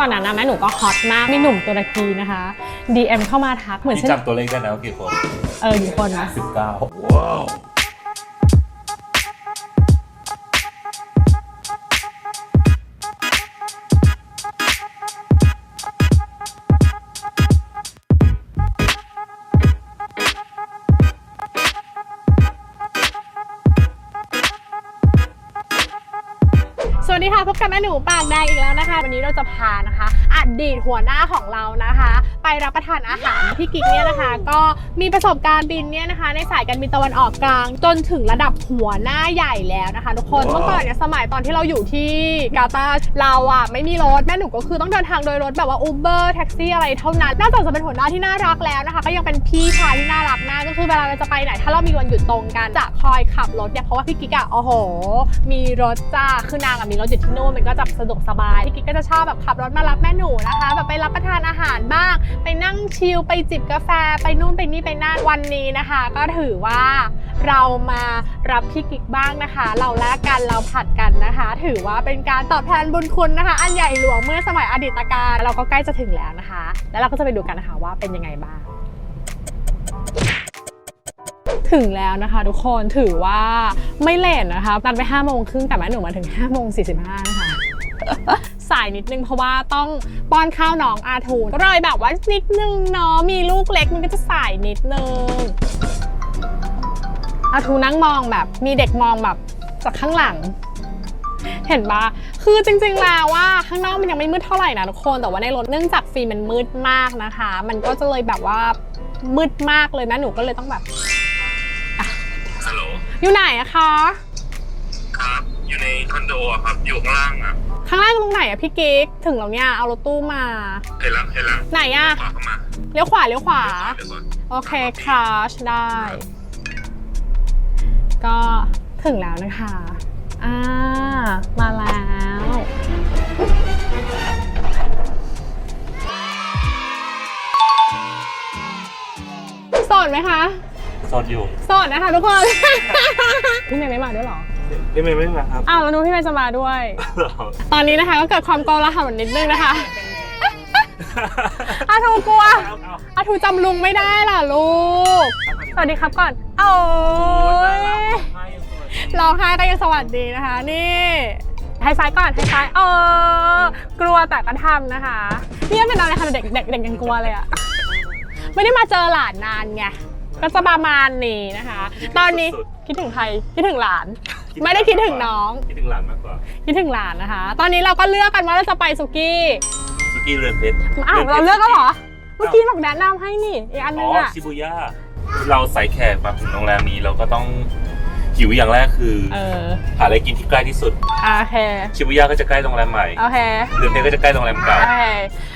ตอนนั้นนะแม่หนูก็ฮอตมากมีหนุ่มตุรกีนะคะ DM เข้ามาทักเหมือนพี่ฉันจำตัวเลขได้นะว่ากี่คน เอออยู่คนนะสิบเก้าว้าว ม่หนูปากแดงอีกแล้วนะคะ วันนี้เราจะพานะคะอดีตหัวหน้าของเรานะคะ ไปรับประทานอาหารพี่กิ๊กเนี่ยนะคะ ก็มีประสบการณ์บินเนี่ยนะคะ ในสายการบินตะวันออกกลาง จนถึงระดับหัวหน้าใหญ่แล้วนะคะ ทุกคนเมื่อก่อนเนี่ยสมัยตอนที่เราอยู่ที่กาตาร์เราอะไม่มีรถแม่หนูก็คือต้องเดินทางโดยรถแบบว่า Uber แท็กซี่อะไรเท่านั้นนอกจากจะเป็นหัวหน้าที่น่ารักแล้วนะคะ ก็ยังเป็นพี่ชายที่น่ารักมากก็คือเวลาเราจะไปไหน ถ้าเรามีวันหยุดตรงกันจะคอยขับรถเนี่ยเพราะว่าพี่กิ๊กอะโอ้โห มีรถจ้าคือนางอะมีรถอยู่ที่นู่นมันก็จะสะดวกสบายพี่กิ๊กก็จะชอบแบบขับรถมารับแม่หนูนะคะ แบบไปรับประทานอาหารบ้างไปนั่งชิลไปจิบกาแฟไปนู่นไปนี่ไปนั่นวันนี้นะคะ ก็ถือว่าเรามารับพี่กิ๊กบ้างนะคะ เราแลกกันเราผัดกันนะคะ ถือว่าเป็นการตอบแทนบุญคุณนะคะ อันใหญ่หลวงเมื่อสมัยอดีตการเราก็ใกล้จะถึงแล้วนะคะ แล้วเราก็จะไปดูกันนะคะว่าเป็นยังไงบ้างถึงแล้วนะคะ ทุกคนถือว่าไม่เลทนะคะตันไป5โมงครึ่งแต่แม่หนูมาถึง5โมง45นะคะายนิดนึงเพราะว่าต้องป้อนข้าวน้องอาทูนก็เลยแบบว่านิดนึงเนาะมีลูกเล็กมันก็จะสายนิดนึงอาทูนั่งมองแบบมีเด็กมองแบบจากข้างหลัง เห็นปะคือจริงๆแล้วว่าข้างนอกมันยังไม่มืดเท่าไหร่นะทุกคนแต่ว่าในรถเนื่องจากฟิล์มมันมืดมากนะคะ มันก็จะเลยแบบว่ามืดมากเลยแม่หนูก็เลยต้องแบบฮัลโหลอยู่ไหนอะคะครับ อยู่ในคอนโดอะครับ อยู่ข้างล่างอะข้างล่างตรงไหนอะพี่กิ๊กถึงแล้วเนี่ยเอารถตู้มา เห็นแล้วเห็นแล้วไหนอะขวาเข้ามาเลี้ยวขวาเลี้ยวขวา เดี๋ยวก่อนโอเคคราชได้ ก็ถึงแล้วนะคะ อ่า มาแล้ว โสดไหมคะ สดอยู่ โสดนะคะทุกคน พี่เมย์ไม่มาด้วยเหรอ พี่เมย์ไม่มาครับอ้าวแล้วนูพี่เมย์จะมาด้วย ตอนนี้นะคะก็เกิดความโกลาหลนิดนึงนะคะอาทูกลัวอาทูจำลุงไม่ได้ล่ะลูก สวัสดีครับก่อน โอ้ยร้องไห้ก็ยังสวัสดีนะคะ นี่ไฮไฟว์ก่อนไฮไฟว์เออกลัวแต่ก็ทำนะคะ นี่เป็นอะไรคะเด็กเด็กเด็กยังกลัวเลยอะไม่ได้มาเจอหลานนานไง ก็จะประมาณนี้นะคะ ตอนนี้คิดถึงใครคิดถึงหลาน ไม่ได้คิดถึงน้อง คิดถึงหลานมากกว่าคิดถึงหลานนะคะ ตอนนี้เราก็เลือกกันว่าเราจะไปสุกี้สุกี้เรือนเพชรอ้าวเราเลือกแล้วเหรอเมื่อกี้บอกแนะนำให้นี่อีกอันนึอ๋งออะชิบูย่าเราใส่แขกมาถึงโรงแรมนี้เราก็ต้อง หิวอย่างแรกคือเออหาอะไรกินที่ใกล้ที่สุด โอเค ชิบูย่าก็จะใกล้โรงแรมใหม่โอเค เรือนเพชรก็จะใกล้โรงแรมเก่าโอเค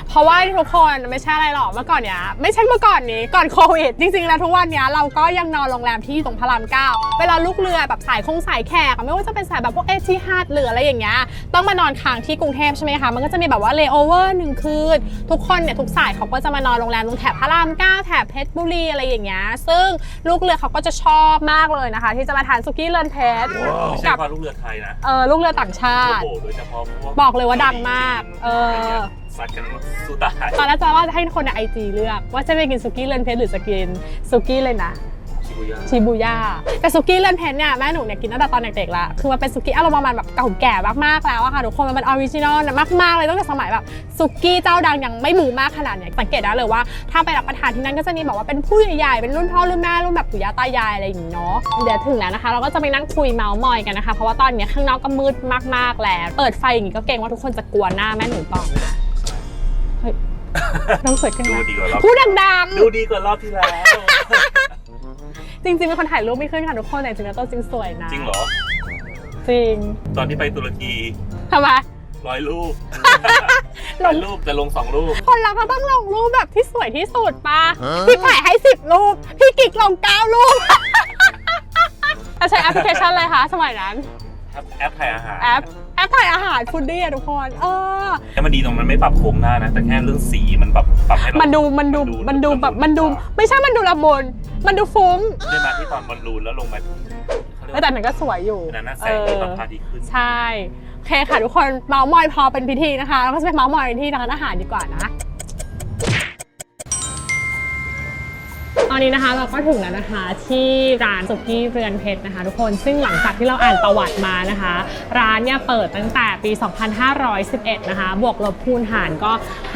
เพราะว่าทุกคนไม่ใช่อะไรหรอกเมื่อก่อนเนี้ยไม่ใช่เมื่อก่อนนี้ก่อนโควิดจริงๆแล้วทุกวันเนี้ยเราก็ยังนอนโรงแรมที่ตรงพระรามเก้าเวลาลูกเรือแบบสายคงสายแขกอะไม่ว่าจะเป็นสายแบบพวกเอทีฮาร์ดหรืออะไรอย่างเงี้ยต้องมานอนค้างที่กรุงเทพใช่ไหมคะมันก็จะมีแบบว่าเลโอเวอร์หนึ่งคืนทุกคนเนี่ยทุกสายเขาก็จะมานอนโรงแรมตรงแถบพระรามเก้าแถบเพชรบุรีอะไรอย่างเงี้ยซึ่งลูกเรือเขาก็จะชอบมากเลยนะคะ ที่จะมาทานสุกี้เรือนเพชรไม่ใช่กับเพราะลูกเรือไทยนะเออลูกเรือต่างชาโอ้ติ โหโดยเฉพาะพวบอกเลยว่าดังมากเออะไรงี้ยซัดกันสู้ตายตอนแรกจะว่าจะให้คนในไอจีเลือกว่าจะไปกินสุกี้เรือนเพชรหรือจะกินสุกี้เลยนะ ชิบูย่าชิบูย่าแต่สุกี้เรือนเพชรเนี่ยแม่หนูเนี่ยกินตั้งแต่ตอนเด็กๆละคือมันเป็นสุกี้อารมณ์ประมาณแบบเก่าแก่มากๆแล้วอะค่ะทุกคนมันเป็นออริจินอลมากๆเลยตั้งแต่สมัยแบบสุกี้เจ้าดังยังไม่บูมมากขนาดเนี้ยสังเกตได้เลยว่าถ้าไปรับประทานที่นั่นก็จะมีแบบว่าเป็นผู้ใหญ่ๆเป็นรุ่นพ่อรุ่นแม่รุ่นแบบปู่ย่าตายายอะไรอย่างงี้เนาะเดี๋ยวถึงแล้วนะคะ เราก็จะไปนั่งคุยเมาส์มอยกันนะคะเพราะว่าตอนเนี้ยข้างนอกก็มืดมากๆแล้วเปิดไฟอย่างงี้ก็เกรงว่าทุกคนจะกลัวหน้าแม่หนูต่อนะเฮ้ยน้องสวยขึ้นดูนะดีกว่ารอบพูดดังๆ ดูดีกว่ารอบที่แล้ว จริงๆเป็นคนถ่ายรูปไม่ขึ้นค่ะทุกคนแต่จริงๆแล้วตัวจริงสวยนะจริงเหรอ จริงตอนที่ไปตุรกีทำไม ร้อยรูปลร้องยรูปแต่ลงสองรูป คนเราก็ต้องลงรูปแบบที่สวยที่สุดปะพี่ถ่ายให้สิบรูป พี่กิ๊กลงเก้ารูปจะใช้แอปพลิเคชันอะไรคะสมัยนั้น แอปแอปถ่ายอาหารแอปแอ ปถ่ายอาหารฟูดดี้อะทุกคน เออ แค่มันดีตรงมันไม่ปรับโครงหน้านะ แต่แค่เรื่องสีมันปรับปรับให้เรามันดูมันดูมันดูแบบมันดู ไม่ใช่มันดูละมุนมันดูฟุ้งได้มาที่ตอนบอลลูนแล้วลงมาเขาเรียกแต่ว่าหนังก็สวยอยู่อันนั้นนะแสเองที่อแบบพระอาทิตย์ขึ้น ใช่ โอเคค่ะทุกคนเมาส์มอยพอเป็นพิธีนะคะ เราก็จะไปเมาส์มอยที่ร้านอาหารดีกว่านะ ตอนนี้นะคะเราก็ถึงแล้วนะคะที่ร้านสุกี้เรือนเพชรนะคะ ทุกคนซึ่งหลังจากที่เราอ่านประวัติมานะคะ ร้านเนี่ยเปิดตั้งแต่ปี 2511 นะคะ บวกลบคูณหารก็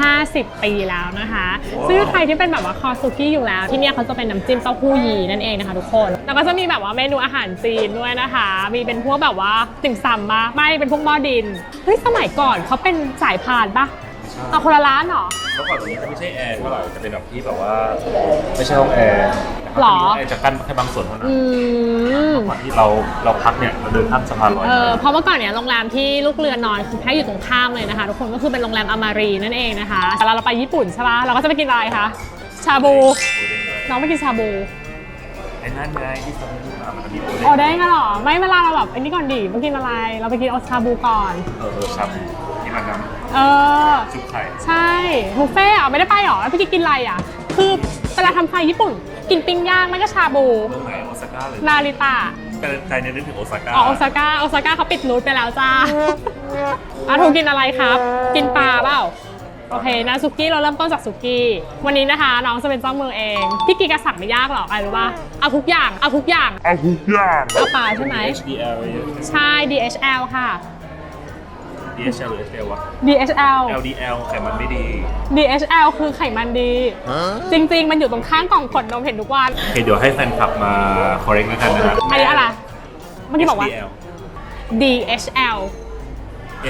50 ปีแล้วนะคะ ซึ่งใครที่เป็นแบบว่าคอสุกี้อยู่แล้ว ที่เนี่ยเขาจะเป็นน้ำจิ้มเต้าหู้ยีนั่นเองนะคะ ทุกคนแล้วก็จะมีแบบว่าเมนูอาหารจีนด้วยนะคะ มีเป็นพวกแบบว่าติ่มซำปะไม่เป็นพวกหม้อดินเฮ้ยสมัยก่อนเขาเป็นสายพานปะเอาคนละร้านเหรอ เมื่อก่อนตรงนี้จะไม่ใช่แอร์เท่าไหร่จะเป็นแบบที่แบบว่า ไม่ใช่ห้องแอร์หรอแอร์จะกั้นแค่บางส่วนเท่านั้นอืม ก่อนที่เราเราพักเนี่ยเราเดินข้ามสะพานลอยเออเพราะเมื่อก่อนเนี่ยโรงแรมที่ลูกเรือนอนคือแค่อยู่ตรงข้ามเลยนะคะ ทุกคนก็คือเป็นโรงแรมอมารีนั่นเองนะคะแต่เราไปญี่ปุ่นใช่ปะเราก็จะไปกินอะไรคะชาบู โอเด้งเลยน้องไปกินชาบูไอ้นั่นไงที่สมุทรสาครมันจะมีโอโอเด้งได้กันเหรอไม่เวลาเราแบบไอ้นี่ก่อนดิมากินอะไร เราไปกินเอาชาบูก่อน เออเออครับที่มันน้ เออำซุปไข่ใช่บุฟเฟ่ต์อะไม่ได้ไปหรอแล้วพี่กิ๊กกินอะไรอะ คือเวลาทำไฟญี่ปุ่น กินปิ้งย่างไม่ก็ชาบู เมืองไหนโอซาก้าเลยนาริตะแต่ใจเนี่ยนึกถึงโอซาก้าอ๋อโอซาก้าโอซาก้าเขาปิดรูทไปแล้วจ้าอาทูกินอะไรครับ กินปลาเปล่า โอเคนะซุกี้เราเริ่มต้นจากซุกี้ วันนี้นะคะน้องจะเป็นเจ้ามือเอง พี่กีกระสั่งไม่ยากหรอกอะไรรู้ป่ะเอาทุกอย่างเอาทุกอย่างเอาทุกอย่างเอาปลาใช่ไหม HDL เยอะ ใช่ DHL ค่ะ DHL หรือ HDL วะ DHL LDL ไขมันไม่ดี DHL คือไขมันดี จริง ๆ มันอยู่ตรงข้างกล่องขนนมเห็นทุกวันโอเคเดี๋ยวให้แฟนคลับมา correct แล้วกันนะฮะอันนี้อะไรเมื่อกี้บอกว่า HDL DHL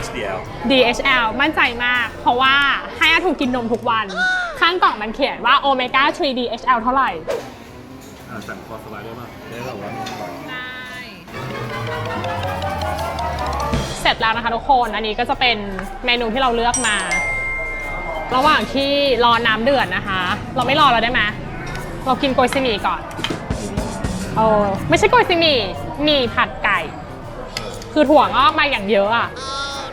HDL DHL มั่นใจมาก เพราะว่าให้อาถูกกินนมทุกวัน ข้างกล่องมันเขียนว่าโอเมก้า3 DHL เท่าไหร่อ่าสั่งคอสไลด์ได้ป่ะได้หรอวะ เสร็จแล้วนะคะทุกคน อันนี้ก็จะเป็นเมนูที่เราเลือกมา ระหว่างที่รอน้ำเดือดนะคะ เราไม่รอแล้วได้ไหมเรากินโกยซีหมี่ก่อนเออไม่ใช่โกยซีหมี่หมี่ผัดไก่ คือถั่วงอกมาอย่างเยอะอะ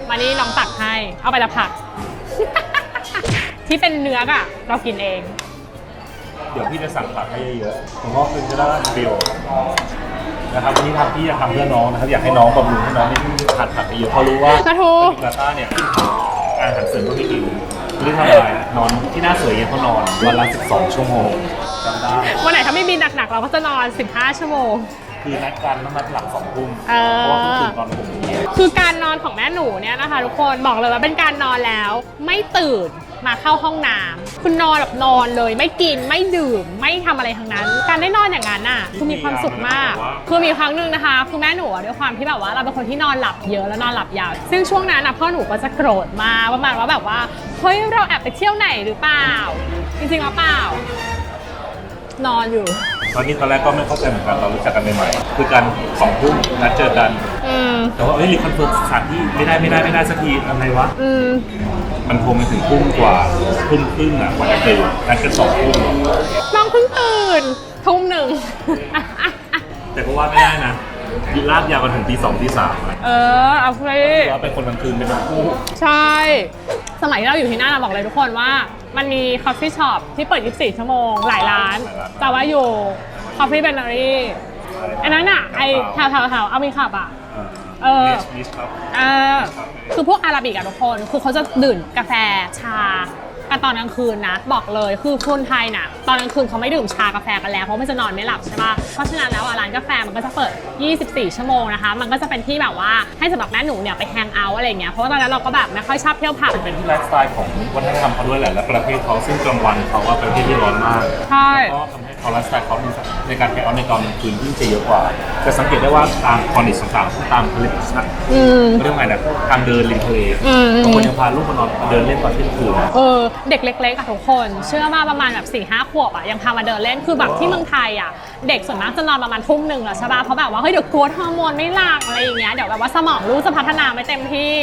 มานี่น้องตักให้ เอาไปละผักที่เป็นเนื้ออะเรากินเอง เดี๋ยวพี่จะสั่งผักให้เยอะๆผมว่าคืนก็ได้เดียว นะครับวันนี้ทำพี่จะทำเพื่อน้องนะครับอยากให้น้องบำรุงให้น้องที่ผัดผักเยอะเพราะรู้ว่ากระทูกาต้าเนี่ยอาหารเสริมก็ไม่กินไม่ได้ทำอะไรนอนที่หน้าสวยเย็นเขานอนวันละ12 ชั่วโมงจำได้วันไหนถ้าไม่บินหนักๆ เราก็จะนอน 15 ชั่วโมง คือนัดกันต้องนัดหลังสองทุ่มเออ เพราะว่าต้องตื่นตอนหกโมงเย็นคือการนอนของแม่หนูเนี่ยนะคะทุกคนบอกเลยว่าเป็นการนอนแล้วไม่ตื่น มาเข้าห้องน้ำคุณนอนแบบนอนเลย ไม่กินไม่ดื่มไม่ทำอะไรทั้งนั้น การได้นอนอย่างนั้นน่ะคือมีความสุขมาก คือมีครั้งหนึ่งนะคะคือแม่หนูอะด้วยความที่แบบว่าเราเป็นคนที่นอนหลับเยอะแล้วนอนหลับยาว ซึ่งช่วงนั้นนะพ่อหนูก็จะโกรธมากประมาณว่าแบบว่าเฮ้ยเราแอบไปเที่ยวไหนหรือเปล่า จริงๆแล้วเปล่า นอนอยู่ ตอนนี้ตอนแรกก็ไม่เข้าใจเหมือนกันเรารู้จักกันใหม่ๆคือกันสองทุ่มนัดเจอกัน อืม แต่ว่าเอ้ยรีคอนเฟิร์มสถานที่ไม่ได้ไม่ได้ไม่ได้สักทีอะไรวะ อืม มันโทรมาถึงทุ่มกว่าทุ่มครึ่งอะกว่าจะตื่นนัดกันสองทุ่มน้องเพิ่งตื่น ทุ่มหนึ่ง แต่ก็ว่าไม่ได้นะลากยาวกันถึงตีสองตีสามอะเออ เอาสิ ว่าเป็นคนกลางคืนเป็นทั้งคู่ ใช่ สมัยที่เราอยู่ที่นั่นเราบอกเลยทุกคนว่า มันมีคอฟฟี่ช็อปที่เปิด 24 ชั่วโมง หลายร้าน แต่ว่าอยู่คอฟฟี่เบเนอรี่อันนั้นอะ ไอแถวแถวแถวเอามีขับอะ เออนิชครับเออคือพวกอาราบิกอะทุกคน คือเขาจะดื่มกาแฟชา กันตอนกลางคืนนะ บอกเลยคือคนไทยน่ะตอนกลางคืนเขาไม่ดื่มชากาแฟกันแล้วเพราะมันจะนอนไม่หลับใช่ปะเพราะฉะนั้นแล้วอะร้านกาแฟมันก็จะเปิด 24 ชั่วโมงนะคะ มันก็จะเป็นที่แบบว่าให้สำหรับแม่หนูเนี่ยไปแฮงเอาท์อะไรอย่างเงี้ยเพราะว่าตอนนั้นเราก็แบบไม่ค่อยชอบเที่ยวผับ เป็นที่ไลฟ์สไตล์ของวัฒนธรรมเขาด้วยแหละและประเทศเขาซึ่งกลางวันเขาว่าประเทศที่ร้อนมากใช่ แล้วก็ทำให้ เขาไลฟ์สไตล์เขาในการแข่งเอาในตอนกลางคืนที่งจะเยอะกว่า จะสังเกตได้ว่าตามคอนดิชั่นต่างๆตามทะเลสัตว์อืม เรื่องอะไรนะทางเดินริมทะเลอืม บางคนยังพาลูกมานอนเดินเล่นตอนเที่ยงคืน เออเด็กเล็กๆอะทุกคน เชื่อว่าประมาณแบบ4ี่ห้าขวบอะยังพามาเดินเล่นคือแบบที่เมืองไทยอะเด็กส่วนมากจะนอนประมาณทุ่มหนึ่งแล้วใช่ป่ะเพราะแบบว่าเฮ้ยเดี๋ยวกลัวฮอร์โมนไม่หลั่งอะไรอย่างเงี้ยเดี๋ยวแบบว่าสมองลูกจะพัฒนาไม่เต็มที่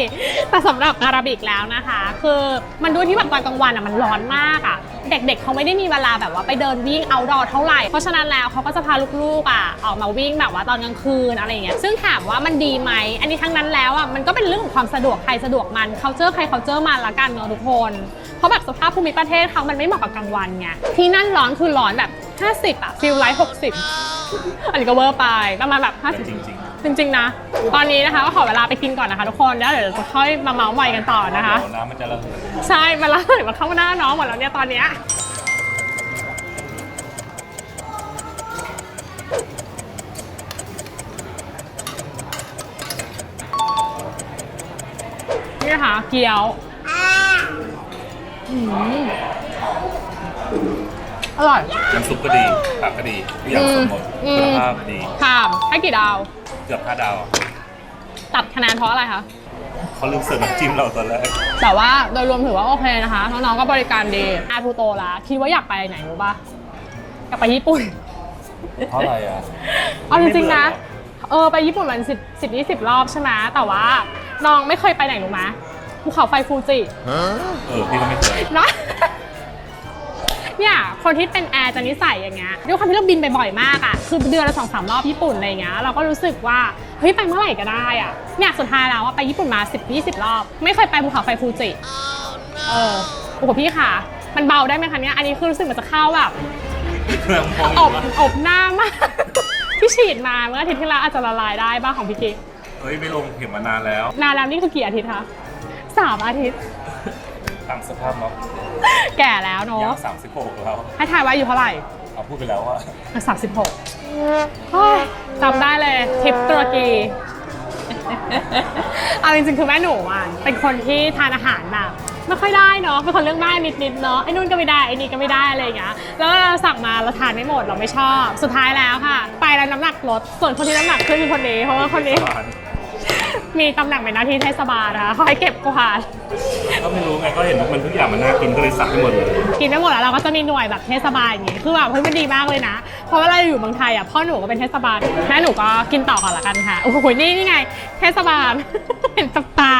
แต่สำหรับอาราบิกแล้วนะคะ คือมันด้วยที่แบบตอนกลางวันอะมันร้อนมากอะ เด็กๆ เขาไม่ได้มีเวลาแบบว่าไปเดินวิ่งเอาดอเท่าไหร่ เพราะฉะนั้นแล้วเขาก็จะพาลูกๆอะออกมาวิ่งแบบว่าตอนกลางคืนอะไรอย่างเงี้ย ซึ่งถามว่ามันดีไหม อันนี้ทั้งนั้นแล้วอะมันก็เป็นเรื่องของความสะดวกใครสะดวกมัน culture ใคร culture มันละกันเนอะทุกคน เพราะแบบสภาพภูมิประเทศเขามันไม่เหมาะกับกลางวันไง ที่นั่นร้อนคือร้อนแบบ 50อะฟิลไลท์60 อันนี้ก็เวอร์ไปประมาณแบบแต่จ50ริง จริงๆนะ ตอนนี้นะคะก็ขอเวลาไปกินก่อนนะคะทุกคน แล้วเดี๋ยวจะค่อยมาเมาส์มอยกันต่อนะคะ เดี๋ยวน้ำมันจะระเหยใช่ มันละเลยมาเข้าหน้าน้องหมดแล้วเนี่ยตอนเนี้ยนี่นะคะเกี๊ยวอืมอร่อย น้ำซุปก็ดีผักก็ดีทุกอย่างสมหมดอืมคุณภาพดี ถามให้กี่ดาว เกือบห้าดาวอะตัดคะแนนเพราะอะไรคะ เขาลืมเสิร์ฟน้ำจิ้มเราตอนแรก แต่ว่าโดยรวมถือว่าโอเคนะคะ น้องๆก็บริการดีอาทูโตละคิดว่าอยากไปไหนรู้ปะอยากไปญี่ปุ่น เพราะอะไรอะเอาจริงๆนะไม่เบื่อเหรอเออไปญี่ปุ่นมันสิบสิบยี่สิบรอบใช่ไหมแต่ว่าน้องไม่เคยไปไหนรู้ไหมภูเขาไฟฟูจิ เออ พี่ก็ไม่เคย นะ เนี่ยคนที่เป็นแอร์จะนิสัยอย่างเงี้ยด้วยความที่เราบินไปบ่อยมากอะคือเดือนละสองสามรอบญี่ปุ่นอะไรเงี้ยเราก็รู้สึกว่าเฮ้ยไปเมื่อไหร่ก็ได้อะเนี่ยสุดท้ายแล้วว่าไปญี่ปุ่นมา10 20 รอบ ไม่เคยไปภูเขาไฟฟูจิเออโอ้โหพี่ค่ะ มันเบาได้ไหมคะเนี่ยอันนี้คือรู้สึกมันจะเข้าแบบเครื่องพองออยู่บว่าอบหน้ามากที่ฉีดมาเมื่ออาทิตย์ที่แล้วอาจจะละลายได้บ้างของพี่กิ๊กเฮ้ยไม่ลงเข็มมานานแล้ว นานแล้วนี่คือกี่อาทิตย์คะสามอาทิตย์ ตามสภาพเนาะแก่แล้วเนาะย่างสามสิบหกแล้ว ให้ทายว่าอายู่เท่าไหร่เอาพูดไปแล้วว่าสามสิบหกจำได้เลยทริปตุรกี เอาจริงๆคือแม่หนูอะเป็นคนที่ทานอาหารแบบไม่ค่อยได้เนาะเป็นคนเรื่องบ้านนิดๆเนาะไอ้นู่นก็ไม่ได้ไอ้นี่ก็ไม่ได้อะไรอย่างเงี้ยแล้วเราสั่งมาเราทานไม่หมดเราไม่ชอบ สุดท้ายแล้วค่ะ ไปแล้วน้ำหนักลดส่วนคนที่น้ำหนักขึ้นคือคนนี้เพราะว่าคนนี้ มีตำแหน่งเป็นหน้าที่เทศบาลนะคะคอยเก็บกวาด ก็ไม่รู้ไงก็เห็นว่ามันทุกอย่างมันน่ากินก็เลยสั่งให้หมดเลย กินไม่หมดแล้วเราก็จะมีหน่วยแบบเทศบาลอย่างงี้คือแบบเฮ้ยมันดีมากเลยนะ เพราะว่าเราอยู่เมืองไทยอะพ่อหนูก็เป็นเทศบาลแม่หนูก็กินต่อก่อนละกันค่ะโอ้โหนี่นี่ไง เทศบาล เห็นกับตา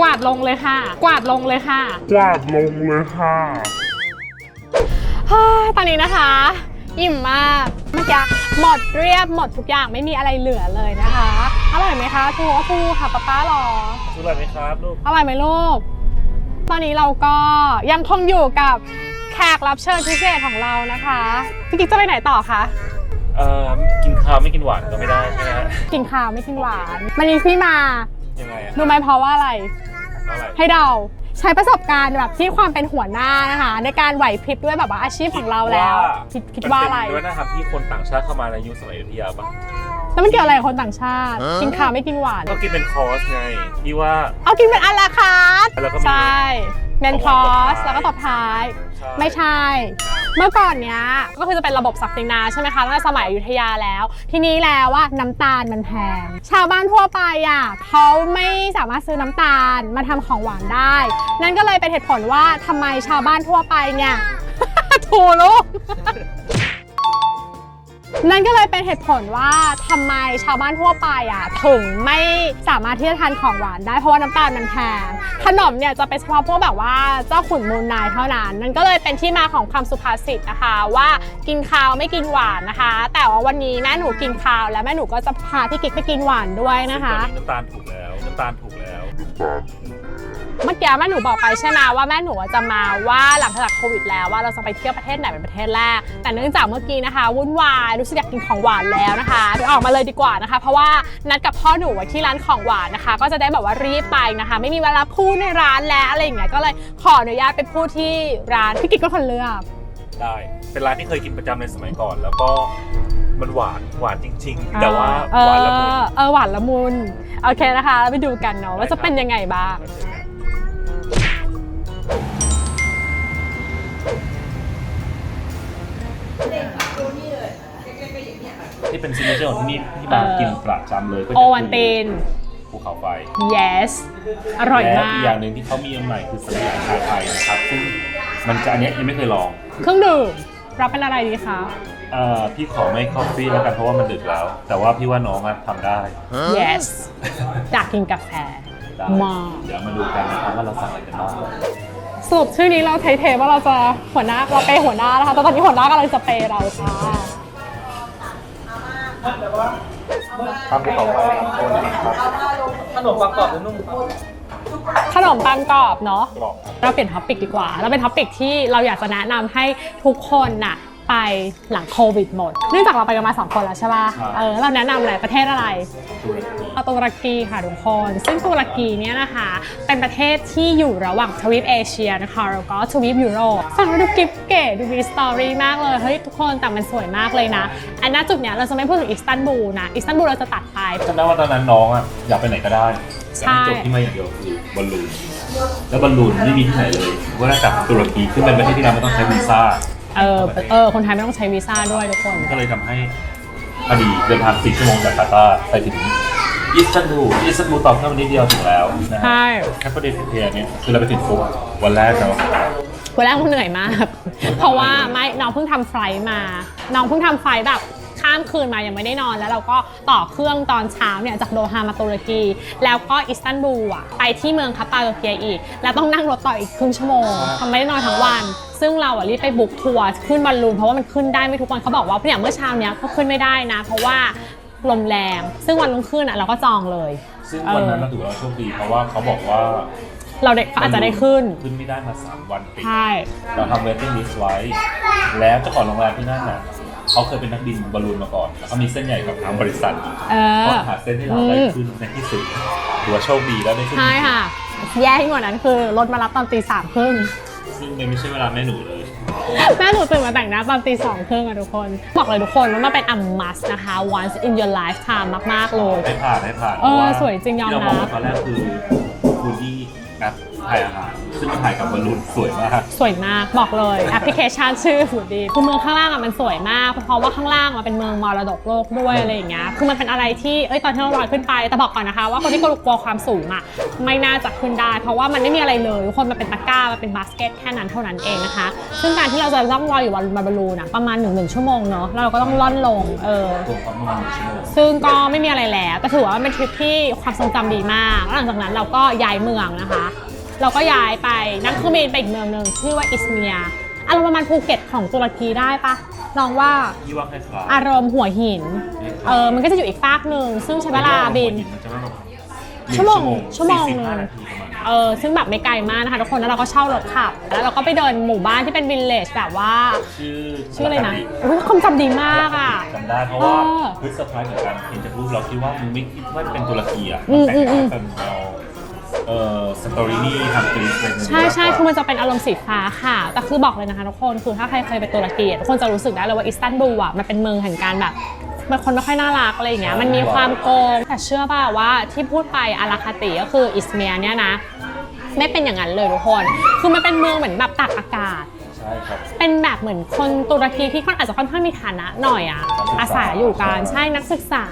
กวาดลงเลยค่ะ กวาดลงเลยค่ะ กวาดลงเลยค่ะฮ่าตอนนี้นะคะ อิ่มมากเมื่อกี้ หมดเรียบหมดทุกอย่างไม่มีอะไรเหลือเลยนะคะ อร่อยไหมคะทูก็ทูค่ะป้าป้ารอทุกอะไรไหมครับลูกอร่อยไหมลูก ตอนนี้เราก็ยังคงอยู่กับแขกรับเชิญพิเศษของเรานะคะพี่กิ๊กจะไปไหนต่อคะเอ่อกินข้าวไม่กินหวานก็ไม่ได้ใช่ไหมฮะกินข้าวไม่กินหวาน มันมีที่มายังไงอะรู้ไหมเพราะว่าอะไร อะไรให้เดา ใช้ประสบการณ์แบบที่ความเป็นหัวหน้านะคะ ในการไหวพริบด้วยแบบว่าอาชีพของเราแล้วคิดคิดว่าอะไรมันเป็นด้วยนะครับที่คนต่างชาติเข้ามาในยุคสมัยอยุธยาปะแล้วมันเกี่ยวอะไรกับคนต่างชาติ กินข้าวไม่กินหวานก็กินเป็นคอร์สไงที่ว่าเอากินเป็นอัลลาคาร์ทแล้วก็มีใช่ เมนคอร์สแล้วก็ตบท้ายใช่ไม่ใช่ เมื่อก่อนเนี้ยก็คือจะเป็นระบบศักดินาใช่ไหมคะตั้งแต่สมัยอยุธยาแล้ว ทีนี้แล้วว่าน้ำตาลมันแพง ชาวบ้านทั่วไปอะเขาไม่สามารถซื้อน้ำตาลมาทำของหวานได้ นั่นก็เลยเป็นเหตุผลว่าทำไมชาวบ้านทั่วไปเนี่ยถูกลูก นั่นก็เลยเป็นเหตุผลว่าทำไมชาวบ้านทั่วไปอะถึงไม่สามารถที่จะทานของหวานได้เพราะว่าน้ำตาลมันแพงขนมเนี่ยจะเป็นเฉพาะพวกแบบว่าเจ้าขุนมูลนายเท่านั้นนั่นก็เลยเป็นที่มาของคำสุภาษิตนะคะ ว่ากินข้าวไม่กินหวานนะคะ แต่ว่าวันนี้แม่หนูกินข้าว แล้วแม่หนูก็จะพาพี่กิ๊กไปกินหวานด้วยนะคะน้ำตาลถูกแล้วน้ำตาลถูกแล้ว เมื่อกี้แม่หนูบอกไปใช่ไหมว่าแม่หนูจะมาว่าหลังจากโควิดแล้วว่าเราจะไปเที่ยวประเทศไหนเป็นประเทศแรก แต่เนื่องจากเมื่อกี้นะคะ วุ่นวายรู้สึกอยากกินของหวานแล้วนะคะเดี๋ยวออกมาเลยดีกว่านะคะ เพราะว่านัดกับพ่อหนูไว้ที่ร้านของหวานนะคะ ก็จะได้แบบว่ารีบไปนะคะ ไม่มีเวลาพูดในร้านแล้วอะไรอย่างเงี้ยก็เลยขออนุญาตไปพูดที่ร้านพี่กิ๊กก็คนเลือกได้เป็นร้านที่เคยกินประจำในสมัยก่อน แล้วก็มันหวานหวานจริง ๆ แต่ว่าเอหวานละมุนอเออหวานละมุนโอเคนะคะแล้วไปดูกันเนาะว่าจะเป็นยังไงบ้าง ที่เป็นซิกเนเจอร์ของที่นี่ที่มาเออกินประจำเลยก็จะโอวันตินภูเขาไฟ yes อร่อยและมาอีกอกย่างหนึ่งที่เขามีอันใหม่คือสัญญาณชาไทยนะครับ ซึ่งมันจะอันเนี้ยยังไม่เคยลองเครื่องดื่มรับเป็นอะไรดีคะ เอ่อพี่ขอไม่คอฟฟี่แล้วกันเพราะว่ามันดึกแล้ว แต่ว่าพี่ว่าน้องอะทำได้ yes อยากกินกาแฟได้มาก เดี๋ยวมาดูกันนะครับว่าเราสั่งอะไรกันบ้าง สรุปชื่อนี้เราเทๆว่าเราจะหัวหน้าเราเปย์หัวหน้านะคะแต่ตอนนี้หัวหน้ากำลังจะเปย์เราค่ะตามภูเขาไฟครับโคนนี้ครับขนมปังกรอบหรือนุ่มครับขนมปังกรอบเนาะกรอบครับเราเปลี่ยนท็อปิกดีกว่า เราเป็นท็อปิกที่เราอยากจะแนะนำให้ทุกคนน่ะ ไปไปหลังโควิดหมด เนื่องจากเราไปกันมาสองคนแล้วใช่ป่ะใช่เออเราแนะนำอะไรประเทศอะไรตุรกีเอาตุรกีค่ะทุกคน ซึ่งตุรกีเนี่ยนะคะ เป็นประเทศที่อยู่ระหว่างทวีปเอเชียนะคะแล้วก็ทวีปยุโรปฟังแล้วดูกิฟเก๋ดูมีสตอรี่มากเลย เฮ้ยทุกคนแต่มันสวยมากเลยนะ อันน่าจุดเนี้ยเราจะไม่พูดถึงอิสตันบูลนะ อิสตันบูลเราจะตัดไป จำได้ว่าตอนนั้นน้องอะอยากไปไหนก็ได้อยากให้ใช่จบที่มาอย่างเดียวคือบอลลูน แล้วบอลลูนไม่มีที่ไหนเลยว่าจากตุรกีขึ้นเป็นประเทศที่เราไม่ต้องใช้วีซ่า เออเออคนไทยไม่ต้องใช้วีซ่าด้วยทุกคน ก็เลยทำให้พอดีเดินทางสี่ชั่วโมงจากกาตาร์ไปถึงอิสตันบูลอิสตันบูลตอบแค่วันนี้เดียวถึงแล้วนะฮะใช่ แค่ประเด็นเพียเนี่ยคือเราไปถึงฟุกวันแรกเนาะวันแรกมันเหนื่อยมาก เพราะว่าไม่น้องเพิ่งทำไฟลท์มา น้องเพิ่งทำไฟลท์แบบ ข้ามคืนมายังไม่ได้นอน แล้วเราก็ต่อเครื่องตอนเช้าเนี่ยจากโดฮามาตุรกี แล้วก็อิสตันบูลอะไปที่เมืองคาปาโดเกียอีก แล้วต้องนั่งรถต่ออีกครึ่งชั่วโมงทำไม่ได้นอนทั้งวัน ซึ่งเราอะรีบไปบุ๊กทัวร์ขึ้นบอลลูนเพราะว่ามันขึ้นได้ไม่ทุกวันเขาบอกว่าอย่างเมื่อเช้าเนี้ยก็ขึ้นไม่ได้นะ เพราะว่าลมแรง ซึ่งวันรุ่งขึ้นอะเราก็จองเลย ซึ่งวันนั้นเราถือว่าเราโชคดีเพราะว่าเขาบอกว่าเราได้อาจจะได้ขึ้น ขึ้นไม่ได้มา 3 วันติดใช่ เราทำ waiting list ไว้ แล้วเจ้าของโรงแรมที่นั่นน่ะ เขาเคยเป็นนักบินบอลลูนมาก่อนแล้วเขามีเส้นใหญ่กับทางบริษัทเออ ก็หาเส้นที่เราได้ขึ้นในที่สุดถือว่าโชคดีแล้วได้ขึ้นใช่ค่ะ แย่ยิ่งกว่านั้นคือรถมารับตอนตีสามครึ่ง ซึ่งไม่ใช่เวลาแม่หนูเลย แม่หนูตื่นมาแต่งหน้าตอนตีสองครึ่งอะทุกคน บอกเลยทุกคนว่ามันเป็น a must นะคะ once in your lifetime มาก ๆ เลย ให้ผ่านให้ผ่านเออพราะาสวยจริงยอมที่เรารับบอกตอนแรกคือฟูดี้แอปถ่ายอาหาร ซึ่งมันถ่ายกับบอลลูนสวยมากสวยมากบอกเลยแอปพลิเคชันชื่อฟูดดีคือเมืองข้างล่างอะมันสวยมาก เพราะว่าข้างล่างอะเป็นเมืองมรดกโลกด้วยอะไรอย่างเงี้ยคือมันเป็นอะไรที่เอ้ยตอนที่เราลอยขึ้นไปแต่บอกก่อนนะคะ ว่าคนที่กลัวความสูงอะไม่น่าจะขึ้นได้ เพราะว่ามันไม่มีอะไรเลยทุกคนมันเป็นตะกร้ามันเป็นบาสเกตแค่นั้นเท่านั้นเองนะคะซึ่งการที่เราจะล่องลอยอยู่บนบอลลูนอะประมาณหนึ่งหนึ่งชั่วโมงเนาะแล้วเราก็ต้องล่อนลงเออรวความประมาณหนึ่งชั่วโมงซึ่งก็ไม่มีอะไรแล้วแต่ถือว่ามันเป็นทริปที่ความทรงจำดีมากแล้วหลังจากนั้นเราก็ย้ายเมืองนะคะ เราก็ย้ายไปนั่งเครื่องบินไปอีกเมืองหนึ่งชื่อว่าอิสเมียร์อารมณ์ประมาณภูเก็ตของตุรกีได้ปะลองว่าที่ว่าคล้ายอารมณ์หัวหินเออมันก็จะอยู่อีกฟากหนึ่งซึ่งใช้เวลาบิน มันจะไม่แบบชั่วโมงชั่วโมงสี่สิบหนึ่งห้านาทีประมาณนั้นเออซึ่งแบบไม่ไกลมากนะคะทุกคนแล้วเราก็เช่ารถขับ แล้วเราก็ไปเดินหมู่บ้านที่เป็นวิลเลจแบบว่า ชื่อชื่ออะไรนะอุ๊ยความจำดีมากอะ จำได้เพราะว่าเออพื้นเซอร์ไพรส์เหมือนกันเห็นจากรูปเราคิดว่ามึงไม่คิดว่าเป็นตุรกีอะอืมแต่งอืมเป็นแนว เอ่อสตอรี่นี่ทำกรีซอะไรอย่างเงี้ยใช่ใช่มากกว่าคือมันจะเป็นอารมณ์สีฟ้าค่ะ แต่คือบอกเลยนะคะทุกคน คือถ้าใครเคยไปตุรกีอะทุกคนจะรู้สึกได้เลยว่าอิสตันบูลอะมันเป็นเมืองแห่งการแบบมันคนไม่ค่อยน่ารักอะไรอย่างเงี้ย มันมีความโกง แต่เชื่อป่ะว่าที่พูดไปอาราคาติก็คืออิสเมียเนี่ยนะ ไม่เป็นอย่างนั้นเลยทุกคน คือมันเป็นเมืองเหมือนแบบตากอากาศใช่ ครับ เป็นแบบเหมือนคนตุรกีที่ค่อนอาจจะค่อนข้างมีฐานะหน่อยอะนักศึกษาอาศัยอยู่กันใช่นักศึกษา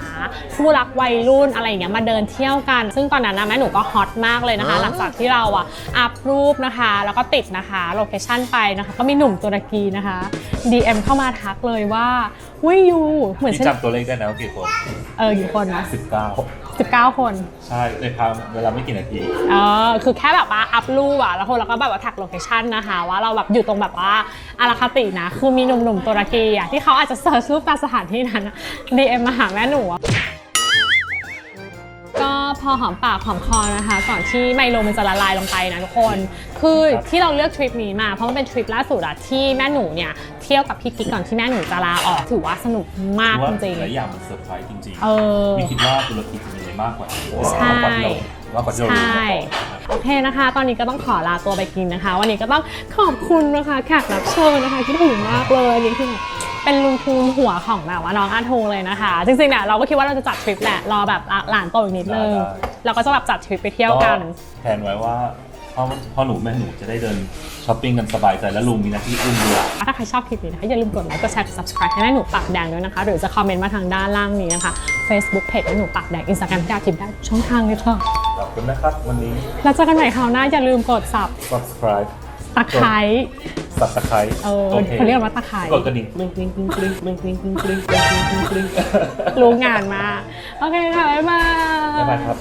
ผู้รักวัยรุ่นอะไรอย่างเงี้ยมาเดินเที่ยวกัน ซึ่งตอนนั้นนะแม่หนูก็ฮอตมากเลยนะคะ หลังจากที่เราอะอัพรูปนะคะ แล้วก็ติดนะคะโลเคชั่นไปนะคะก็มีหนุ่มตุรกีนะคะ DM เข้ามาทักเลยว่าวิยูเหมือนพี่ฉันจำตัวเลขได้นะว่ากี่คนเออกี่คนนะ19 19 คนใช่ในทางเวลาไม่กี่นาที เออคือแค่แบบว่าอัพรูปอะแล้วคนเราก็แบบว่าแท็กโลเคชันนะคะ ว่าเราแบบอยู่ตรงแบบว่าอาราคาตินะ คือมีหนุ่มๆตุรกีอะที่เขาอาจจะเซิร์ชรูปตามสถานที่นั้นดีเอ็มมาหาแม่หนูอะ ก็พอหอมปากหอมคอนะคะ ก่อนที่ไมโลมันจะละลายลงไปนะทุกคน คือครับที่เราเลือกทริปนี้มาเพราะมันเป็นทริปล่าสุดอะที่แม่หนูเนี่ยเที่ยวกับพี่กิ๊กก่อนที่แม่หนูจะลาออกถือว่าสนุกมากเพราะจว่าริงหลายอย่างมันเซอร์ไพรส์จริงเออ ไม่คิดว่าตุรกีจะมีอะไรมากกว่านี้ใช่ มากกว่าที่เรามากกว่าที่เรารู้มาก่อนนะครับ โอเคนะคะ ตอนนี้ก็ต้องขอลาตัวไปกินนะคะ วันนี้ก็ต้องขอบคุณนะคะแขกรับเชิญนะคะที่ถึงมากเลยอันนี่คือแบบ เป็นลุงทูนหัวของแบบว่าน้องอาทูเลยนะคะ จริงๆเนี่ยเราก็คิดว่าเราจะจัดทริปแหละรอแบบหลานโตอีกนิดนึงได้ เราก็จะแบบจัดทริปไปเที่ยวกัน แผนไว้ว่าพ่อพ่อหนูแม่หนูจะได้เดินช้อปปิ้งกันสบายใจและลุงมีหน้าที่อุ้มเรือถ้าใครชอบคลิปนี้นะคะอย่าลืมกดไลค์กดแชร์กด subscribe ให้แม่หนูปากแดงด้วยนะคะ หรือจะคอมเมนต์มาทางด้านล่างนี้นะคะ Facebook เพจแม่หนูปากแดง Instagram ที่ดาวทิพย์ได้ทุกช่องทางเลยค่ะขอบคุณนะครับ วันนี้ แล้วเจอกันใหม่คราวหน้าอย่าลืมกด sub subscribe ตะไคร้ สับตะไคร้เออเขาเรียกว่าตะไคร้กดกระดิ่งกริ๊งกริ๊งกริ๊งกริ๊งกริ๊งกริ๊งกริ๊งกริ๊งกริ๊งกริ๊งกริ๊งรู้งานมาก โอเคค่ะ บ๊ายบาย บ๊ายบายครับ